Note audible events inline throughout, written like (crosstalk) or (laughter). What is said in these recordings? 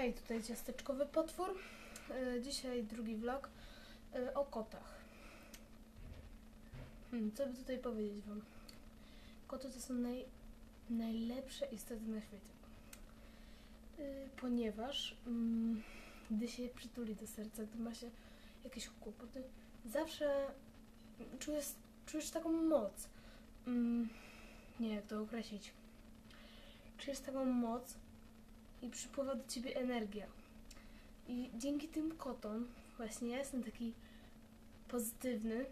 Hej, tutaj ciasteczkowy potwór. E, Dzisiaj drugi vlog e, o kotach. Hmm, co by tutaj powiedzieć wam? Koty to są naj, najlepsze istoty na świecie. E, Ponieważ mm, gdy się przytuli do serca, gdy ma się jakieś kłopoty, zawsze czujesz, czujesz taką moc. Mm, nie jak to określić. Czujesz taką moc, i przypływa do ciebie energia. I dzięki tym kotom właśnie ja jestem taki pozytywny.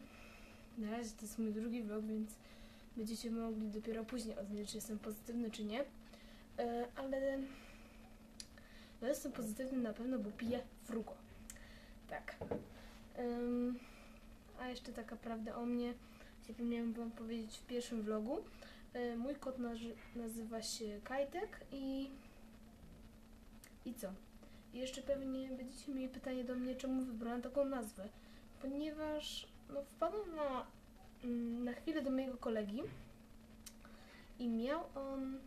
Na razie to jest mój drugi vlog, więc będziecie mogli dopiero później ocenić, czy jestem pozytywny, czy nie. E, ale no jestem pozytywny na pewno, bo piję frugo. Tak. A jeszcze taka prawda o mnie, zapomniałam wam powiedzieć w pierwszym vlogu. E, mój kot nazywa się Kajtek i i co? Jeszcze pewnie będziecie mieli pytanie do mnie, czemu wybrałam taką nazwę. Ponieważ no, wpadłam na, mm, na chwilę do mojego kolegi i miał on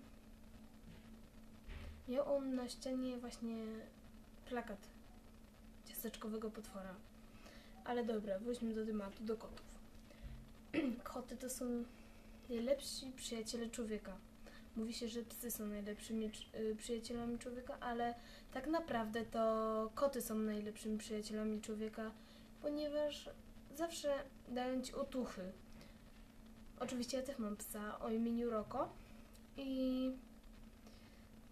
miał on na ścianie właśnie plakat ciasteczkowego potwora. Ale dobra, wróćmy do tematu, do kotów. (clears throat) Koty to są najlepsi przyjaciele człowieka. Mówi się, że psy są najlepszymi y, przyjacielami człowieka, ale tak naprawdę to koty są najlepszymi przyjacielami człowieka, ponieważ zawsze dają ci otuchy. Oczywiście ja też mam psa o imieniu Roko i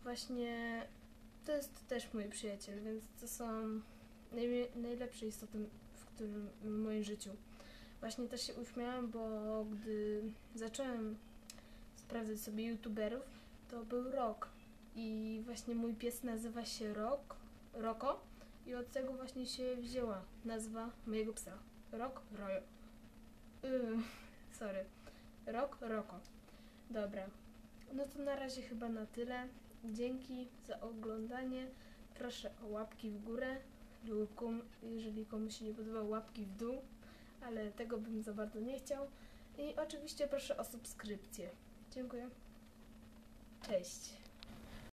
właśnie to jest też mój przyjaciel, więc to są najlepsze istoty w, którym, w moim życiu. Właśnie też się uśmiałam, bo gdy zacząłem sprawdzać sobie youtuberów, to był Rok. I właśnie mój pies nazywa się Rok, Roko i od tego właśnie się wzięła nazwa mojego psa. Rok Rojo. Yy, sorry. Rok Roko. Dobra. No to na razie chyba na tyle. Dzięki za oglądanie. Proszę o łapki w górę jeżeli komuś się nie podoba łapki w dół, ale tego bym za bardzo nie chciał. I oczywiście proszę o subskrypcję. Dziękuję. Cześć.